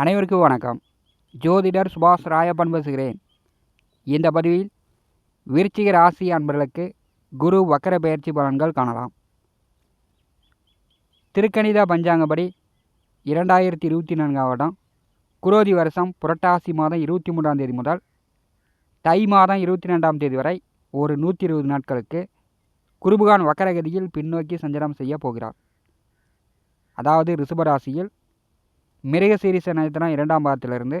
அனைவருக்கும் வணக்கம். ஜோதிடர் சுபாஷ் ராயப்பன் பேசுகிறேன் இந்த பதிவில் விருச்சிக ராசி அன்பர்களுக்கு குரு வக்கர பெயர்ச்சி பலன்கள் காணலாம். திருக்கணித பஞ்சாங்கப்படி இரண்டாயிரத்தி இருபத்தி நான்காம் வருடம் குரோதி வருஷம் புரட்டாசி மாதம் இருபத்தி மூன்றாம் தேதி முதல் தை மாதம் இருபத்தி ரெண்டாம் தேதி வரை ஒரு நூற்றி இருபது நாட்களுக்கு குருபகான் வக்கரகதியில் பின்னோக்கி சஞ்சாரம் செய்ய போகிறார். அதாவது ரிஷபராசியில் மிருகசீரிச நட்சத்திரம் இரண்டாம் பாதத்திலிருந்து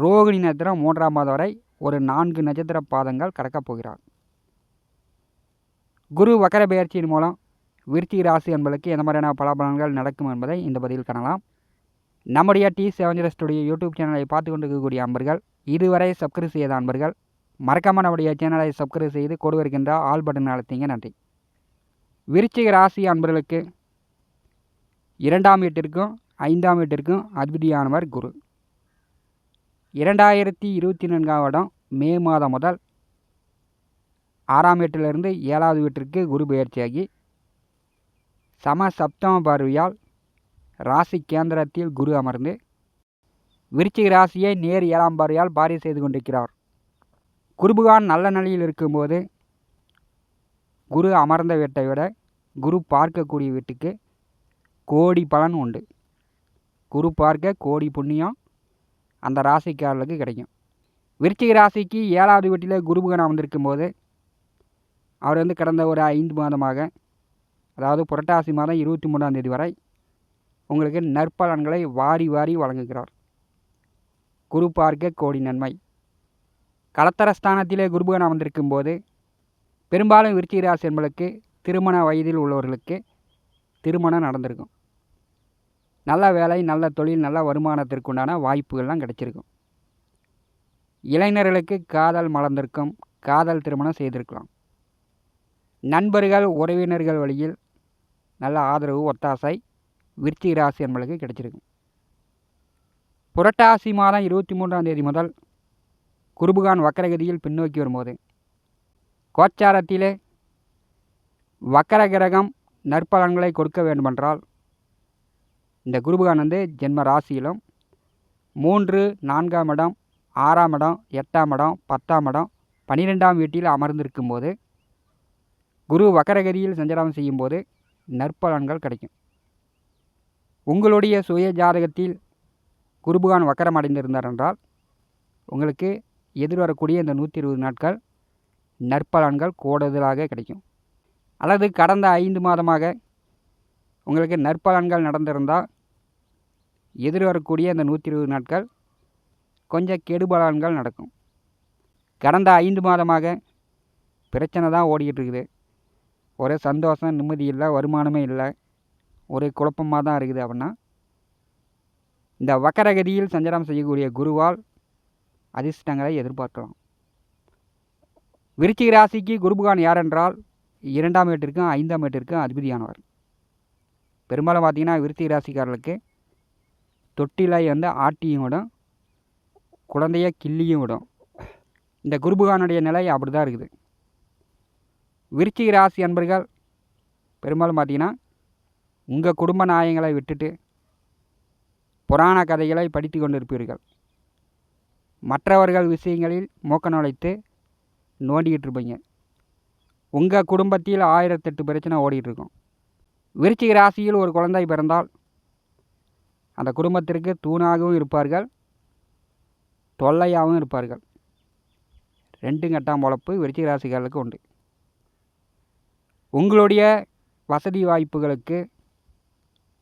ரோகிணி நட்சத்திரம் மூன்றாம் பாதம் வரை ஒரு நான்கு நட்சத்திர பாதங்கள் கடக்கப் போகிறார். குரு வக்கர பெயர்ச்சியின் மூலம் விருத்தி ராசி என்பதற்கு எந்த மாதிரியான பலாபலன்கள் நடக்கும் என்பதை இந்த பதிவில் காணலாம். நம்முடைய டி செவஞ்சரஸ்டுடைய யூடியூப் சேனலை பார்த்து கொண்டிருக்கக்கூடிய அன்பர்கள் இதுவரை சப்ஸ்கிரைப் செய்த அன்பர்கள் மறக்காமல் நம்முடைய சேனலை சப்ஸ்கிரைப் செய்து கொடு வருகின்ற ஆல் பட்டன் அழுத்திங்க நன்றி. விருச்சிக ராசி அன்பர்களுக்கு இரண்டாம் வீட்டிற்கும் ஐந்தாம் வீட்டிற்கும் அதிபதியானவர் குரு. இரண்டாயிரத்தி இருபத்தி நான்காம் வருடம் மே மாதம் முதல் ஆறாம் வீட்டிலிருந்து ஏழாவது வீட்டிற்கு குரு பெயர்ச்சியாகி சம சப்தம பார்வையால் ராசி கேந்திரத்தில் குரு அமர்ந்து விருச்சிக ராசியை நேர் ஏழாம் பார்வையால் பாரி செய்து கொண்டிருக்கிறார். குருபகான் நல்ல நிலையில் இருக்கும்போது குரு அமர்ந்த வீட்டை விட குரு பார்க்கக்கூடிய வீட்டுக்கு கோடி பலன் உண்டு. குரு பார்க்க கோடி புண்ணியம் அந்த ராசிக்காரர்களுக்கு கிடைக்கும். விருச்சிக ராசிக்கு ஏழாவது வீட்டில் குருபகன் அமர்ந்திருக்கும் போது அவர் வந்து கடந்த ஒரு ஐந்து மாதமாக அதாவது புரட்டாசி மாதம் இருபத்தி மூணாம் தேதி வரை உங்களுக்கு நற்பலன்களை வாரி வாரி வழங்குகிறார். குரு பார்க்க கோடி நன்மை. கலத்தரஸ்தானத்திலே குருபகன் அமர்ந்திருக்கும் போது பெரும்பாலும் விருச்சிக ராசி என்பதற்கு திருமண வயதில் உள்ளவர்களுக்கு திருமணம் நடந்திருக்கும். நல்ல வேலை நல்ல தொழில் நல்ல வருமானத்திற்குண்டான வாய்ப்புகள்லாம் கிடச்சிருக்கும். இளைஞர்களுக்கு காதல் மலர்ந்திருக்கும் காதல் திருமணம் செய்திருக்கலாம். நண்பர்கள் உறவினர்கள் வழியில் நல்ல ஆதரவு ஒத்தாசை விருச்சிக ராசி என்பளுக்கு கிடைச்சிருக்கும். புரட்டாசி மாதம் இருபத்தி மூன்றாம் தேதி முதல் குருபுகான் வக்கரகதியில் பின்னோக்கி வரும்போது கோச்சாரத்திலே வக்கர கிரகம் நற்பலன்களை கொடுக்க வேண்டுமென்றால் இந்த குருபகான் வந்து ஜென்ம ராசியிலும் மூன்று நான்காம் இடம் ஆறாம் இடம் எட்டாம் இடம் பத்தாம் இடம் பன்னிரெண்டாம் வீட்டில் அமர்ந்திருக்கும் போது குரு வக்கரகதியில் சஞ்சாரம் செய்யும்போது நற்பலன்கள் கிடைக்கும். உங்களுடைய சுய ஜாதகத்தில் குருபகான் வக்கரம் அடைந்திருந்தார் என்றால் உங்களுக்கு எதிர்வரக்கூடிய இந்த நூற்றி இருபது நாட்கள் நற்பலன்கள் கூடுதலாக கிடைக்கும். அல்லது கடந்த ஐந்து மாதமாக உங்களுக்கு நற்பலன்கள் நடந்திருந்தால் எதிர் வரக்கூடிய அந்த நூற்றி இருபது நாட்கள் கொஞ்சம் கெடுபலன்கள் நடக்கும். கடந்த ஐந்து மாதமாக பிரச்சனை தான் ஓடிக்கிட்டு இருக்குது ஒரே சந்தோஷம் நிம்மதி இல்லை வருமானமே இல்லை. ஒரே குழப்பமாக தான் இருக்குது அப்படின்னா இந்த வக்கரகதியில் சஞ்சாரம் செய்யக்கூடிய குருவால் அதிர்ஷ்டங்களை எதிர்பார்க்கலாம். விருச்சிக ராசிக்கு குருபகான் யார் என்றால் இரண்டாம் வீட்டிற்கும் ஐந்தாம் வீட்டிற்கும் அதிபதியானவர். பெரும்பாலும் பார்த்திங்கன்னா விருத்தி ராசிக்காரர்களுக்கு தொட்டிலை வந்து ஆட்டியும் விடும் குழந்தைய கிள்ளியும் விடும். இந்த குருபுகானுடைய நிலை அப்படி தான் இருக்குது. விருச்சிக ராசி அன்பர்கள் பெரும்பாலும் பார்த்தீங்கன்னா உங்கள் குடும்ப நாயங்களை விட்டுட்டு புராண கதைகளை படித்து கொண்டிருப்பீர்கள். மற்றவர்கள் விஷயங்களில் மூக்க நுழைத்து நோண்டிக்கிட்டு இருப்பீங்க. உங்கள் குடும்பத்தில் ஆயிரத்தெட்டு பிரச்சனை ஓடிட்டுருக்கும் விருச்சிக ராசியில் ஒரு குழந்தை பிறந்தால் அந்த குடும்பத்திற்கு தூணாகவும் இருப்பார்கள் தொல்லையாகவும் இருப்பார்கள். ரெண்டும் கட்டாம் பொழப்பு விருச்சிக ராசிகளுக்கு உண்டு. உங்களுடைய வசதி வாய்ப்புகளுக்கு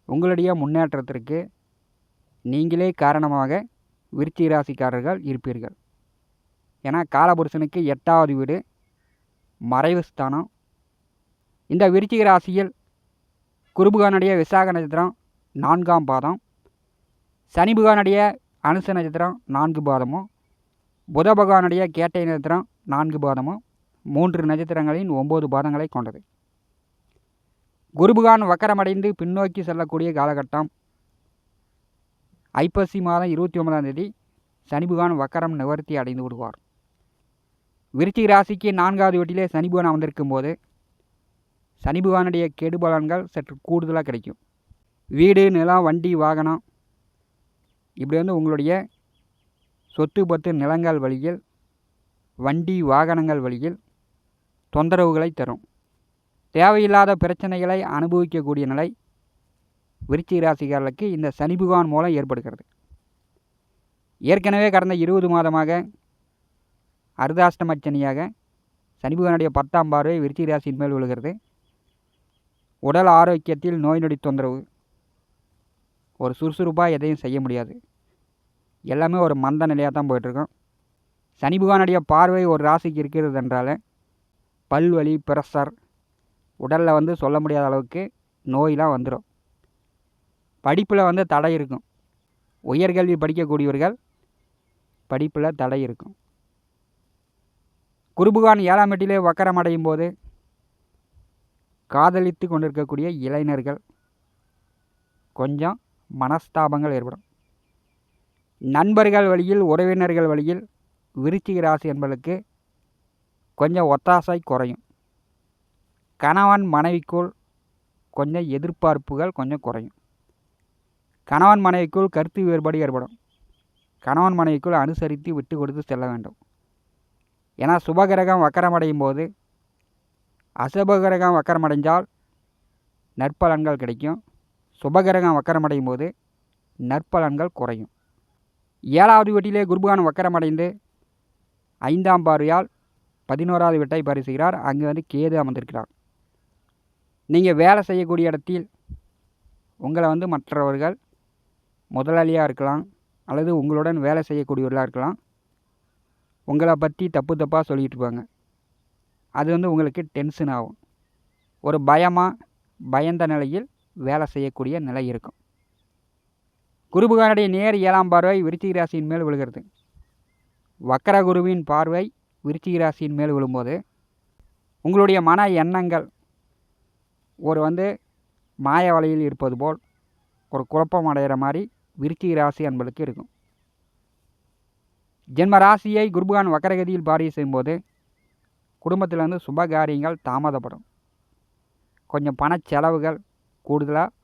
உங்களுடைய முன்னேற்றத்திற்கு நீங்களே காரணமாக விருச்சிக ராசிக்காரர்கள் இருப்பீர்கள். ஏன்னா காலபுருஷனுக்கு எட்டாவது வீடு மறைவு ஸ்தானம். இந்த விருச்சிக ராசியில் குருபுகானுடைய விசாக நட்சத்திரம் நான்காம் பாதம். சனிபுகானுடைய அனுச நட்சத்திரம் நான்கு பாதமும். புத பகவானுடைய கேட்டை நட்சத்திரம் நான்கு பாதமும். மூன்று நட்சத்திரங்களின் ஒம்பது பாதங்களை கொண்டது. குருபுகான் வக்கரமடைந்து பின்னோக்கி செல்லக்கூடிய காலகட்டம் ஐப்பசி மாதம் இருபத்தி ஒன்பதாம் தேதி சனிபுகான் வக்கரம் நிவர்த்தி அடைந்து விடுவார். விருச்சிக ராசிக்கு நான்காவது வீட்டிலே சனிபுகான் அமர்ந்திருக்கும் போது சனி பகவானுடைய கெடுபலன்கள் சற்று கூடுதலாக கிடைக்கும். வீடு நிலம் வண்டி வாகனம் இப்படி வந்து உங்களுடைய சொத்து பத்து நிலங்கள் வழியில் வண்டி வாகனங்கள் வழியில் தொந்தரவுகளை தரும். தேவையில்லாத பிரச்சனைகளை அனுபவிக்கக்கூடிய நிலை விருச்சிக ராசிக்காரர்களுக்கு இந்த சனி பகவான் மூலம் ஏற்படுகிறது. ஏற்கனவே கடந்த இருபது மாதமாக அர்த்தாஷ்டமச்சனியாக சனி பகவானுடைய பத்தாம் பார்வை விருச்சிக ராசியின் மேல் விழுகிறது. உடல் ஆரோக்கியத்தில் நோய் நொடி தொந்தரவு. ஒரு சுறுசுறுப்பாக எதையும் செய்ய முடியாது. எல்லாமே ஒரு மந்த நிலையாக தான் போயிட்டுருக்கோம். சனி பகவானுடைய பார்வை ஒரு ராசிக்கு இருக்கிறது என்றால் பல்வலி பிரஷர் உடலில் வந்து சொல்ல முடியாத அளவுக்கு நோயெலாம் வந்துடும் படிப்பில் வந்து தடை இருக்கும். உயர்கல்வி படிக்கக்கூடியவர்கள் படிப்பில் தடை இருக்கும். குருபுகான் ஏழாம் எட்டிலே வக்கரம் அடையும் போது காதலித்து கொண்டிருக்கக்கூடிய இளைஞர்கள் கொஞ்சம் மனஸ்தாபங்கள் ஏற்படும். நண்பர்கள் வழியில் உறவினர்கள் வழியில் விருச்சிக ராசி என்பதற்கு கொஞ்சம் ஒத்தாசை குறையும். கணவன் மனைவிக்குள் கொஞ்சம் எதிர்பார்ப்புகள் கொஞ்சம் குறையும். கணவன் மனைவிக்குள் கருத்து வேறுபாடு ஏற்படும். கணவன் மனைவிக்குள் அனுசரித்து விட்டு கொடுத்து செல்ல வேண்டும். ஏன்னா சுபகிரகம் வக்கரமடையும் போது அசபகிரகம் வக்கரமடைஞ்சால் நற்பலன்கள் கிடைக்கும். சுபகிரகம் வக்கரமடையும் போது நற்பலன்கள் குறையும். ஏழாவது வீட்டிலே குருபகான் வக்கரமடைந்து ஐந்தாம் பார்வையால் பதினோராவது வீட்டை பரிசுகிறார். அங்கே வந்து கேது அமர்ந்திருக்கிறார். நீங்கள் வேலை செய்யக்கூடிய இடத்தில் உங்களை வந்து மற்றவர்கள் முதலாளியாக இருக்கலாம் அல்லது உங்களுடன் வேலை செய்யக்கூடியவர்களாக இருக்கலாம். உங்களை பற்றி தப்பு தப்பாக சொல்லிகிட்டு இருப்பாங்க. அது வந்து உங்களுக்கு டென்ஷன் ஆகும். ஒரு பயமாக பயந்த நிலையில் வேலை செய்யக்கூடிய நிலை இருக்கும். குருபுகானுடைய நேர் ஏழாம் பார்வை விருச்சிக ராசியின் மேல் விழுகிறது. வக்கர குருவின் பார்வை விருச்சிக ராசியின் மேல் விழும்போது உங்களுடைய மன எண்ணங்கள் ஒரு வந்து மாய வலையில் இருப்பது போல் ஒரு குழப்பம் அடைகிற மாதிரி விருச்சிக ராசி அன்பளுக்கு இருக்கும். ஜென்ம ராசியை குருபகான் வக்கரகதியில் பாரிய செய்யும்போது குடும்பத்தில் வந்து சுப காரியங்கள் தாமதப்படும். கொஞ்சம் பண செலவுகள் கூடுதலாக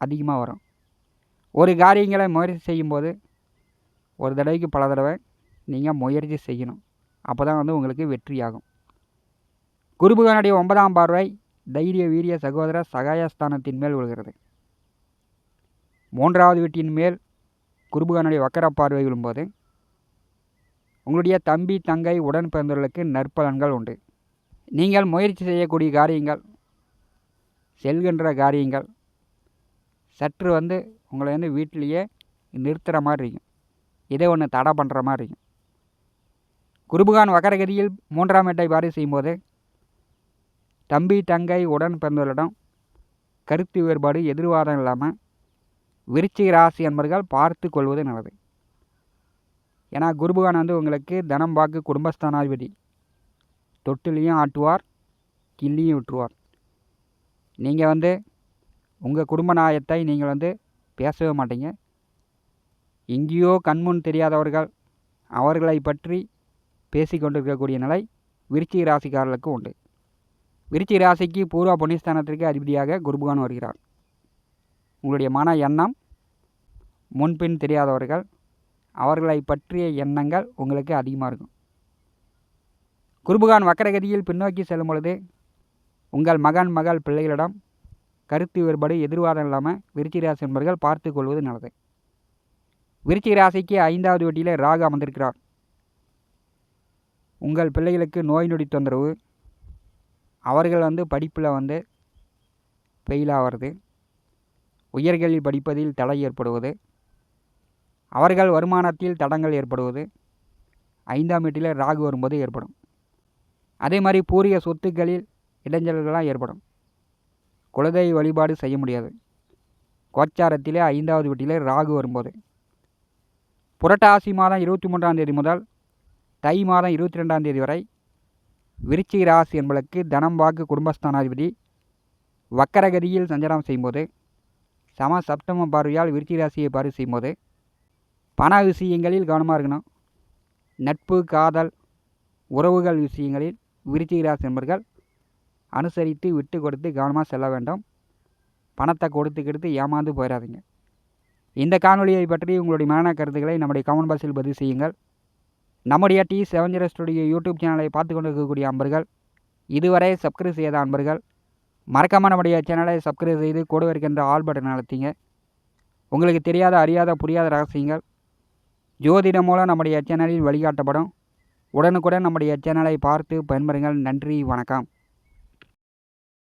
அதிகமாக வரும். ஒரு காரியங்களை முயற்சி செய்யும்போது ஒரு தடவைக்கு பல தடவை நீங்கள் முயற்சி செய்யணும். அப்போ தான் வந்து உங்களுக்கு வெற்றியாகும். குருபகானுடைய ஒன்பதாம் பார்வை தைரிய வீரிய சகோதர சகாயஸ்தானத்தின் மேல் விழுகிறது. மூன்றாவது வீட்டின் மேல் குருபுகனுடைய வக்கர பார்வை விழும்போது உங்களுடைய தம்பி தங்கை உடன் பிறந்தவர்களுக்கு நற்பலன்கள் உண்டு. நீங்கள் முயற்சி செய்யக்கூடிய காரியங்கள் செல்கின்ற காரியங்கள் சற்று வந்து உங்களை வந்து வீட்டிலேயே நிறுத்துகிற மாதிரி இருக்கும். இதே ஒன்று தடை பண்ணுற மாதிரி இருக்கும். குருபகான் வக்கரகதியில் மூன்றாம் எட்டை பாரி செய்யும்போது தம்பி தங்கை உடன் பிறந்தவர்களிடம் கருத்து வேறுபாடு எதிர்வாதம் இல்லாமல் விருச்சிக ராசி என்பர்கள் பார்த்து கொள்வது நல்லது. ஏன்னா குருபகான் வந்து உங்களுக்கு தனம் வாக்கு குடும்பஸ்தானாதிபதி. தொட்டிலையும் ஆட்டுவார் கிள்ளியும் விட்டுருவார். நீங்கள் வந்து உங்கள் குடும்ப நாயத்தை நீங்கள் வந்து பேசவே மாட்டீங்க. எங்கேயோ கண்முன் தெரியாதவர்கள் அவர்களை பற்றி பேசி கொண்டிருக்கக்கூடிய நிலை விருச்சிக ராசிக்காரர்களுக்கு உண்டு. விருச்சிக ராசிக்கு பூர்வ புண்ணியஸ்தானத்திற்கு அதிபதியாக குருபகான் வருகிறார். உங்களுடைய மன எண்ணம் முன்பின் தெரியாதவர்கள் அவர்களை பற்றிய எண்ணங்கள் உங்களுக்கு அதிகமாக இருக்கும். குருபகான் வக்கரகதியில் பின்னோக்கி செல்லும் பொழுது உங்கள் மகன் மகள் பிள்ளைகளிடம் கருத்து வேறுபாடு எதிர்வாதம் இல்லாமல் விருச்சிக ராசி என்பர்கள் பார்த்து கொள்வது நல்லது. விருச்சிக ராசிக்கு ஐந்தாவது வட்டியில் ராகு அமர்ந்திருக்கிறார். உங்கள் பிள்ளைகளுக்கு நோய் நொடி தொந்தரவு அவர்கள் வந்து படிப்பில் வந்து ஃபெயில் ஆகிறது உயர்கல்வி படிப்பதில் தடை ஏற்படுவது அவர்கள் வருமானத்தில் தடங்கள் ஏற்படுவது. ஐந்தாம் வீட்டில் ராகு வரும்போது ஏற்படும். அதே மாதிரி பூரிய சொத்துக்களில் இடைஞ்சல்கள்லாம் ஏற்படும். குலதெய்வ வழிபாடு செய்ய முடியாது. கோச்சாரத்திலே ஐந்தாவது வீட்டிலே ராகு வரும்போது. புரட்டாசி மாதம் இருபத்தி மூன்றாம் தேதி முதல் தை மாதம் இருபத்தி ரெண்டாம் தேதி வரை விருச்சிக ராசி என்பதற்கு தனம் வாக்கு குடும்பஸ்தானாதிபதி வக்கரகதியில் சஞ்சாரம் செய்யும்போது சம சப்தம பார்வையால் விருச்சிக ராசியை பார்வை செய்யும்போது பண விஷயங்களில் கவனமாக இருக்கணும். நட்பு காதல் உறவுகள் விஷயங்களில் விருச்சிக ராசி அனுசரித்து விட்டு கொடுத்து கவனமாக செல்ல வேண்டும். பணத்தை கொடுத்து கெடுத்து ஏமாந்து போயிடாதீங்க இந்த காணொலியை பற்றி உங்களுடைய மரண கருத்துக்களை நம்முடைய கமெண்ட் பாக்ஸில் பதிவு செய்யுங்கள். நம்முடைய T seven zero studio YouTube சேனலை பார்த்து கொண்டு இருக்கக்கூடிய அன்பர்கள் இதுவரை சப்ஸ்கிரைப் செய்யாத அன்பர்கள் மறக்காமல் நம்முடைய சேனலை சப்ஸ்கிரைப் செய்து கூட இருக்கின்ற ஆல் பட்டன் அழுத்திங்க. உங்களுக்கு தெரியாத அறியாத புரியாத ரகசியங்கள் ஜோதிடம் மூலம் நம்முடைய சேனலில் வழிகாட்டப்படும். உடனுக்குடன் நம்முடைய சேனலை பார்த்து பயன்பெறுங்கள். நன்றி வணக்கம்.